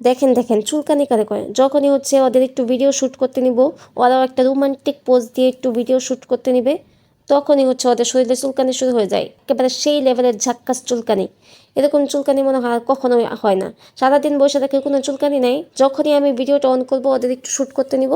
দেখেন দেখেন, চুলকানি কারে করে যখনই হচ্ছে ওদের একটু ভিডিও শ্যুট করতে নিব, ওরাও একটা রোমান্টিক পোজ দিয়ে একটু ভিডিও শ্যুট করতে নিবে। তখনই হচ্ছে ওদের শরীরে চুলকানি শুরু হয়ে যায়। একেবারে সেই লেভেলের ঝাক্কাস চুলকানি। এরকম চুলকানি মনে হয় আর কখনোই হয় না। সারাদিন বসে থাকে কোনো চুলকানি নেই। যখনই আমি ভিডিওটা অন করব, ওদের একটু শ্যুট করতে নিব,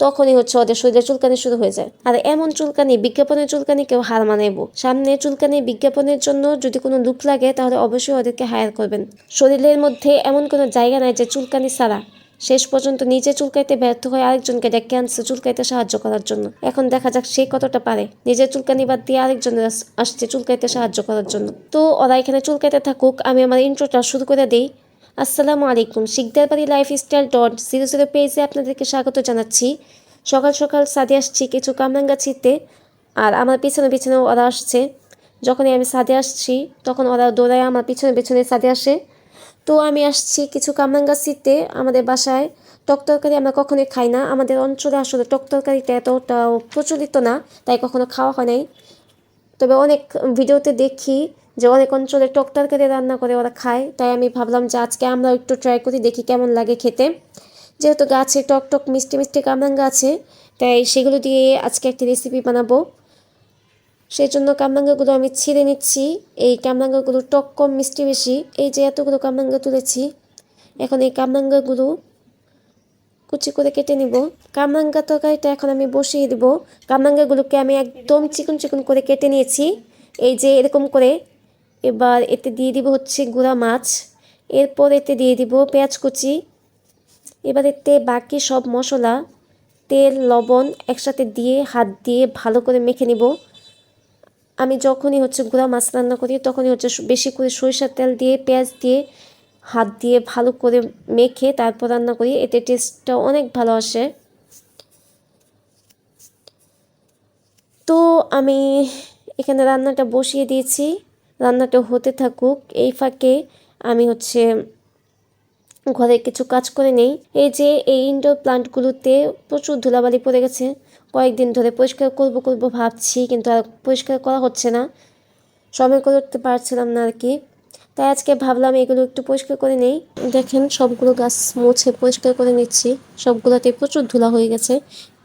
তখনই হচ্ছে ওদের শরীরে চুলকানি শুরু হয়ে যায়। আর এমন চুলকানি, বিজ্ঞাপনের চুলকানি কেউ হার মানাইব। সামনে চুলকানি বিজ্ঞাপনের জন্য যদি কোনো লুক লাগে, তাহলে অবশ্যই ওদেরকে হায়ার করবেন। শরীরের মধ্যে এমন কোনো জায়গা নাই যে চুলকানি ছাড়া। শেষ পর্যন্ত নিজে চুলকাইতে ব্যর্থ হয়ে আরেকজনকে ডেকে আনছে চুলকাইতে সাহায্য করার জন্য। এখন দেখা যাক সে কতটা পারে। নিজের চুলকানি বাদ দিয়ে আরেকজনের আস- আসছে চুলকাইতে সাহায্য করার জন্য। তো ওরা এখানে চুলকাইতে থাকুক, আমি আমার ইন্ট্রোটা শুরু করে দিই। আসসালামু আলাইকুম শিকদার বাড়ি লাইফস্টাইল ডট জিরো জিরো পেজে আপনাদেরকে স্বাগত জানাচ্ছি। সকাল সকাল সাদে আসছি কিছু কামরাঙ্গা ছিটতে আর আমার পিছনে পিছনে ওরা আসছে। যখনই আমি সাদে আসছি, তখন ওরা দৌড়ায় আমার পিছনে পিছনে সাদে আসে। তো আমি আসছি কিছু কামরাঙ্গা ছিটতে আমাদের বাসায়। টক তরকারি আমরা কখনোই খাই না। আমাদের অঞ্চলে আসলে টক তরকারিটা এতটাও প্রচলিত না, তাই কখনো খাওয়া হয় নাই। তবে অনেক ভিডিওতে দেখি যে অনেক অঞ্চলে টক তরকারি রান্না করে ওরা খায়, তাই আমি ভাবলাম যে আজকে আমরা একটু ট্রাই করি, দেখি কেমন লাগে খেতে। যেহেতু গাছে টক টক মিষ্টি মিষ্টি কামরাঙ্গা আছে, তাই সেগুলো দিয়ে আজকে একটি রেসিপি বানাবো। সেই জন্য কামরাঙ্গাগুলো আমি ছিঁড়ে নিচ্ছি। এই কামরাঙ্গাগুলো টক কম, মিষ্টি বেশি। এই যে এতগুলো কামরাঙ্গা তুলেছি, এখন এই কামরাঙ্গাগুলো কুচি করে কেটে নিব। কামরাঙ্গা তরকারিটা এখন আমি বসিয়ে দিব। কামরাঙ্গাগুলোকে আমি একদম চিকন চিকন করে কেটে নিয়েছি। এই যে এরকম করে এবার এতে দিয়ে দিব হচ্ছে গুঁড়া মাছ। এরপর এতে দিয়ে দিব পেঁয়াজ কুচি। এবার এতে বাকি সব মশলা, তেল, লবণ একসাথে দিয়ে, হাত দিয়ে ভালো করে মেখে নিব। আমি যখনই হচ্ছে গুঁড়া মাছ রান্না করি, তখনই হচ্ছে বেশি করে সরিষার তেল দিয়ে, পেঁয়াজ দিয়ে, হাত দিয়ে ভালো করে মেখে তারপর রান্না করি। এতে টেস্টটা অনেক ভালো আসে। তো আমি এখানে রান্নাটা বসিয়ে দিয়েছি। রান্নাটা হতে থাকুক, এই ফাঁকে আমি হচ্ছে ঘরে কিছু কাজ করে নেই। এই যে এই ইনডোর প্লান্টগুলোতে প্রচুর ধুলাবালি পড়ে গেছে। কয়েকদিন ধরে পরিষ্কার করব করব ভাবছি, কিন্তু আর পরিষ্কার করা হচ্ছে না। সময় করে উঠতে পারছিলাম না আর কি তাই আজকে ভাবলাম এগুলো একটু পরিষ্কার করে নেই। দেখেন সবগুলো গাছ মুছে পরিষ্কার করে নিচ্ছি। সবগুলোতে প্রচুর ধুলা হয়ে গেছে।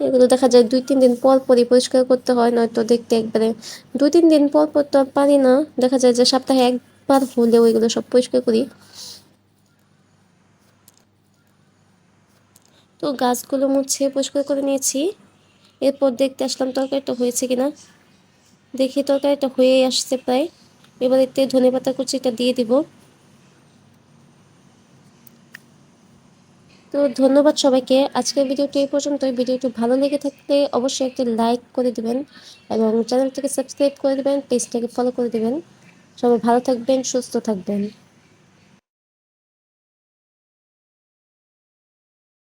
এগুলো দেখা যায় দুই, তিন দিন পর পরই পরিষ্কার করতে হয়, নয়তো দেখতে একবারে দুই, তিন দিন পর পর তো আর পারি না। দেখা যায় যে সপ্তাহে একবার হলেও এগুলো সব পরিষ্কার করি। তো গাছগুলো মুছে পরিষ্কার করে নিয়েছি। এরপর দেখতে আসলাম, তরকারিটা হয়েছে কিনা? দেখি তরকারিটা হয়ে আসছে প্রায়। এবার এতে ধনে পাতা কুচিটা দিয়ে দিব। তো ধন্যবাদ সবাইকে। আজকের ভিডিওটি এই পর্যন্ত ভিডিওটি ভালো লেগে থাকলে অবশ্যই একটি লাইক করে দিবেন এবং চ্যানেলটাকে সাবস্ক্রাইব করে দেবেন, পেজটাকে ফলো করে দেবেন। সবাই ভালো থাকবেন, সুস্থ থাকবেন।